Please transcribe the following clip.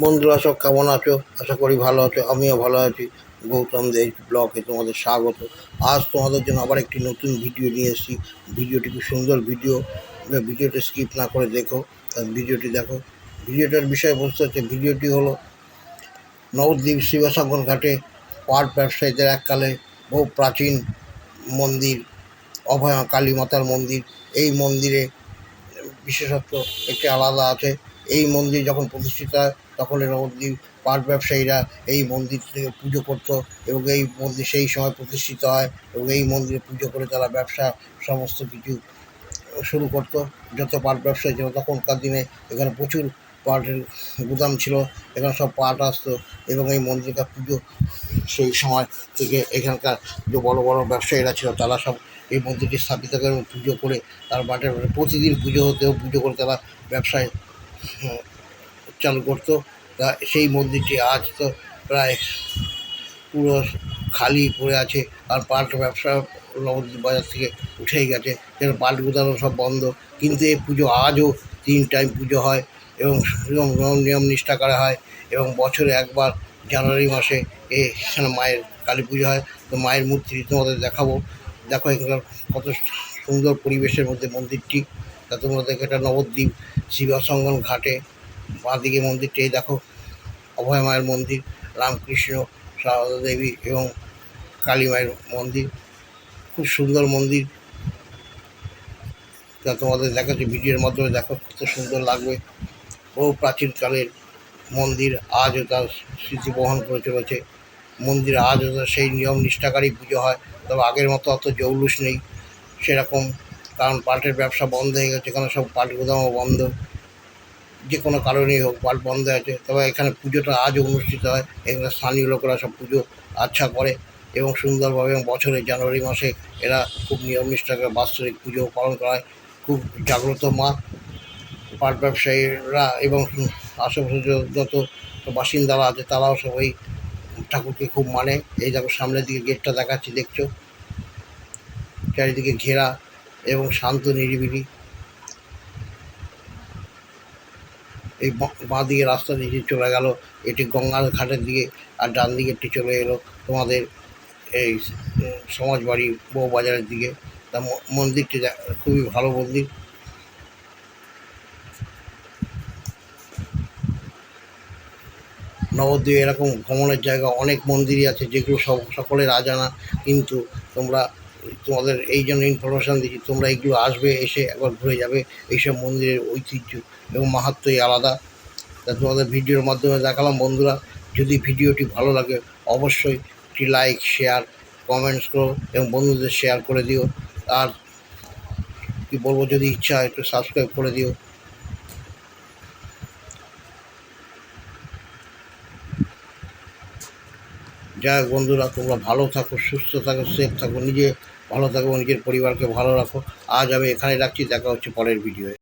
বন্ধুরা সব কেমন আছো? আশা করি ভালো আছো, আমিও ভালো আছি। গৌতম দেশ ব্লগে তোমাদের স্বাগত। আজ তোমাদের জন্য আবার একটি নতুন ভিডিও নিয়ে এসেছি। ভিডিওটি খুব সুন্দর ভিডিও। ভিডিওটি স্কিপ না করে দেখো। ভিডিওটি দেখো। ভিডিওটার বিষয়বস্তু হচ্ছে, ভিডিওটি হলো নবদ্বীপ শিবসাগর ঘাটে পাট ব্যবসায়ীদের এককালে বহু প্রাচীন মন্দির, অভয়া কালী মাতার মন্দির। এই মন্দিরে বিশেষত্ব একটি আলাদা আছে। এই মন্দির যখন প্রতিষ্ঠিত হয়, তখন এর নবদ্বীপ পাট ব্যবসায়ীরা এই মন্দির থেকে পুজো করতো এবং এই মন্দির সেই সময় প্রতিষ্ঠিত হয় এবং এই মন্দিরে পুজো করে তারা ব্যবসা সমস্ত কিছু শুরু করতো। যত পাট ব্যবসায়ী ছিল, তখনকার দিনে এখানে প্রচুর পাটের গুদাম ছিল, এখানে সব পাট আসতো এবং এই মন্দিরটা পুজো সেই সময় থেকে এখানকার যে বড় বড় ব্যবসায়ীরা ছিল, তারা সব এই মন্দিরটি স্থাপিত করে পুজো করে তার পাটের প্রতিদিন পুজো হতেও পুজো করে তারা ব্যবসায় চালু করতো। তা সেই মন্দিরটি আজ তো প্রায় পুরো খালি পড়ে আছে আর পাট ব্যবসা নবদ্বীপ বাজার থেকে উঠেই গেছে। যেন পাট গুদানো সব বন্ধ। কিন্তু এই পুজো আজও তিন টাইম পুজো হয় এবং নিয়ম নিয়ম নিষ্ঠা করা হয় এবং বছরে একবার জানুয়ারি মাসে এখানে মায়ের কালী পুজো হয়। তো মায়ের মূর্তি তোমাদের দেখাবো। দেখো এখানকার কত সুন্দর পরিবেশের মধ্যে মন্দিরটি। তা তোমরা দেখো, এটা নবদ্বীপ শিবসঙ্গম ঘাটে। বাঁদিকে মন্দিরটি দেখো, অভয় মায়ের মন্দির, রামকৃষ্ণ, সারদা দেবী এবং কালী মায়ের মন্দির। খুব সুন্দর মন্দির। তা তোমাদের দেখাচ্ছি, ভিডিওর মাধ্যমে দেখো কত সুন্দর লাগবে। বহু প্রাচীনকালের মন্দির আজও তার স্মৃতি বহন করে চলেছে। মন্দিরে আজও সেই নিয়ম নিষ্ঠাকারী পুজো হয়, তবে আগের মতো অত জৌলুস নেই। সেরকম, কারণ পাটের ব্যবসা বন্ধ হয়ে গেছে এখানে সব পাট গোদামও বন্ধ। যে কোনো কারণেই হোক পাট বন্ধ আছে। তবে এখানে পুজোটা আজও অনুষ্ঠিত হয়। এখানে স্থানীয় লোকেরা সব পুজো আচ্ছা করে এবং সুন্দরভাবে এবং বছরের জানুয়ারি মাসে এরা খুব নিয়ম নিষ্ঠাকে বাৎসরিক পুজো পালন করা হয়। খুব জাগ্রত মা, পাট ব্যবসায়ীরা এবং আশেপাশে যত বাসিন্দারা আছে, তারাও সবাই ঠাকুরকে খুব মানে। এই দেখো সামনের দিকে গেটটা দেখাচ্ছি, দেখছ? চারিদিকে ঘেরা এবং শান্ত নিরিবিলি। এই বাঁ- দিকে রাস্তা দিকে চলে গেল এটি গঙ্গার ঘাটের দিকে আর ডান দিকেরটি চলে এলো তোমাদের এই উম, সমাজবাড়ি বউবাজারের দিকে। তা মন্দিরটি খুবই ভালো মন্দির। নবদ্বীপে এরকম ভ্রমণের জায়গা অনেক মন্দিরই আছে যেগুলো সব সকলের আজানা কিন্তু তোমরা তোমাদের এই জন্য ইনফরমেশান দিচ্ছি, তোমরা এইগুলো আসবে, এসে একবার ঘুরে যাবে। এইসব মন্দিরের ঐতিহ্য এবং মাহাত্মই আলাদা। তা তোমাদের ভিডিওর মাধ্যমে দেখালাম বন্ধুরা। যদি ভিডিওটি ভালো লাগে, অবশ্যই একটি লাইক শেয়ার কমেন্টস করো এবং বন্ধুদের শেয়ার করে দিও। আর কি বলব, যদি ইচ্ছা হয় একটু সাবস্ক্রাইব করে দিও। হোক বন্ধুরা, তোমরা ভালো থাকো, সুস্থ থাকো সেফ থাকো, নিজে ভালো থাকো, নিজের পরিবারকে ভালো রাখো। আজ আমি এখানে রাখছি, দেখা হচ্ছে পরের ভিডিওয়ে